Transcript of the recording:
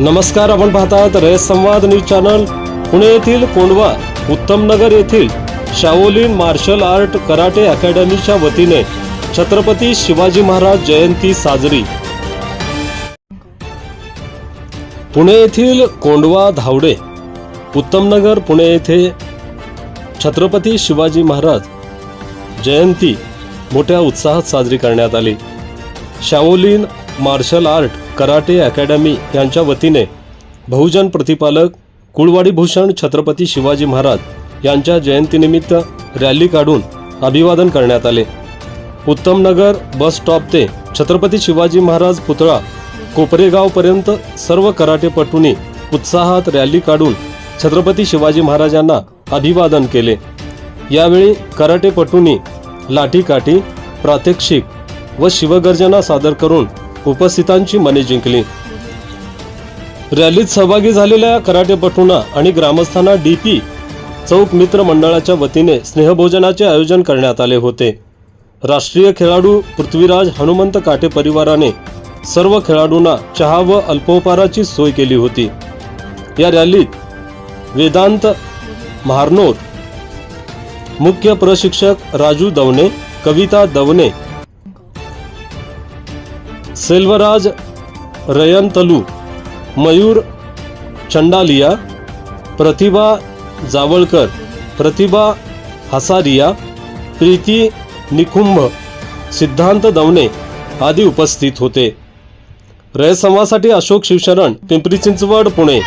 नमस्कार आपण पाहतात रयत संवाद न्यूज चॅनल. पुणे येथील कोंडवा उत्तमनगर येथील शाओलिन मार्शल आर्ट कराटे अकॅडमीच्या वतीने छत्रपती शिवाजी महाराज जयंती साजरी. पुणे येथील कोंडवा धावडे उत्तमनगर पुणे येथे छत्रपती शिवाजी महाराज जयंती मोठ्या उत्साहात साजरी करण्यात आली. Shaolin martial art karate academy यांच्या वतीने बहुजन प्रतिपालक कुळवाडी भूषण छत्रपती शिवाजी महाराज यांच्या जयंतीनिमित्त रॅली काढून अभिवादन करण्यात आले. उत्तमनगर बस स्टॉप ते छत्रपती शिवाजी महाराज पुतळा कोपरेगावपर्यंत सर्व कराटेपटूंनी उत्साहात रॅली काढून छत्रपती शिवाजी महाराजांना अभिवादन केले. यावेळी कराटेपटूंनी लाठीकाठी प्रात्यक्षिक व शिवगर्जना सादर करून उपस्थितांची मने जिंकली. रॅलीत सहभागी झालेल्या कराटेपटूंना आणि ग्रामस्थांना डीपी चौक मित्र मंडळाच्या वतीने स्नेहभोजनाचे आयोजन करण्यात आले होते. राष्ट्रीय खेळाडू पृथ्वीराज हनुमंत काटे परिवाराने सर्व खेळाडूंना चहा व अल्पोपहाराची सोय केली होती. या रॅलीत वेदांत महारनोर मुख्य प्रशिक्षक राजू दवणे कविता दवणे सेल्वराज रयंतलू मयूर चंडालिया प्रतिभा जावळकर प्रतिभा हसारिया प्रीती निकुंभ सिद्धांत दवणे आदी उपस्थित होते. रयसंवासाठी अशोक शिवशरण पिंपरी चिंचवड पुणे.